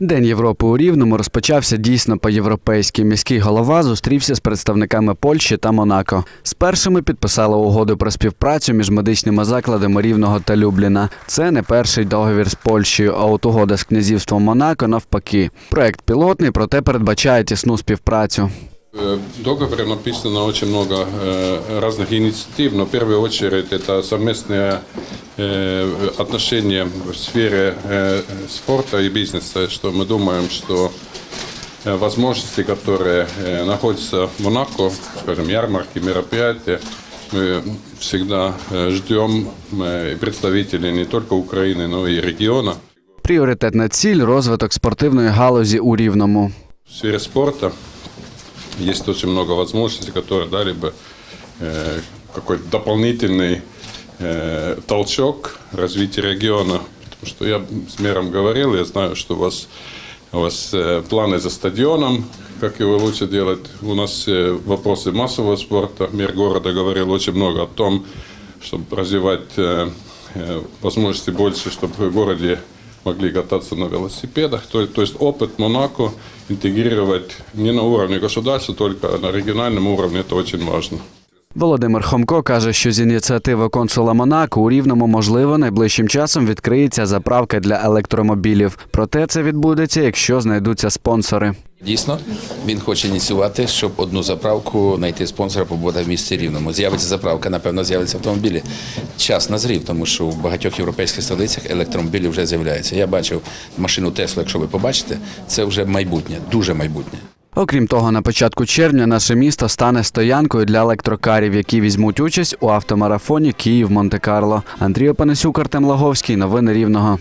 День Європи у Рівному розпочався дійсно по-європейськи. Міський голова зустрівся з представниками Польщі та Монако. З першими підписали угоду про співпрацю між медичними закладами Рівного та Любліна. Це не перший договір з Польщею, а от угода з князівством Монако навпаки. Проект пілотний, проте передбачає тісну співпрацю. Э, В договоре написано очень много э, разных инициатив, но в первую очередь это совместные э, отношения в сфере э, спорта и бизнеса, что мы думаем, что э, возможности, которые э, находятся в Монако, скажем, ярмарки, мероприятия, мы всегда э, ждем э, представителей не только Украины, но и региона. Пріоритетна ціль розвиток спортивної галузі у Рівному. В сфере спорта есть очень много возможностей, которые дали бы э, какой-то дополнительный э, толчок развитию региона. Потому что я с мэром говорил, я знаю, что у вас, у вас э, планы за стадионом, как его лучше делать. У нас э, вопросы массового спорта. Мэр города говорил очень много о том, чтобы развивать э, э, возможности больше, чтобы в городе могли кататься на велосипедах. То, то есть опыт Монако интегрировать не на уровне государства, только на региональном уровне, это очень важно. Володимир Хомко каже, що з ініціативи консула Монако у Рівному можливо найближчим часом відкриється заправка для електромобілів. Проте це відбудеться, якщо знайдуться спонсори. Дійсно, він хоче ініціювати, щоб одну заправку знайти спонсора побудувати в місті рівному. З'явиться заправка, напевно, з'являться автомобілі. Час назрів, тому що в багатьох європейських столицях електромобілі вже з'являються. Я бачив машину Теслу, якщо ви побачите, це вже майбутнє, дуже майбутнє. Окрім того, на початку червня наше місто стане стоянкою для електрокарів, які візьмуть участь у автомарафоні Київ Монте-Карло. Андрій Опанасюк, Артем Лаговський. Новини Рівного.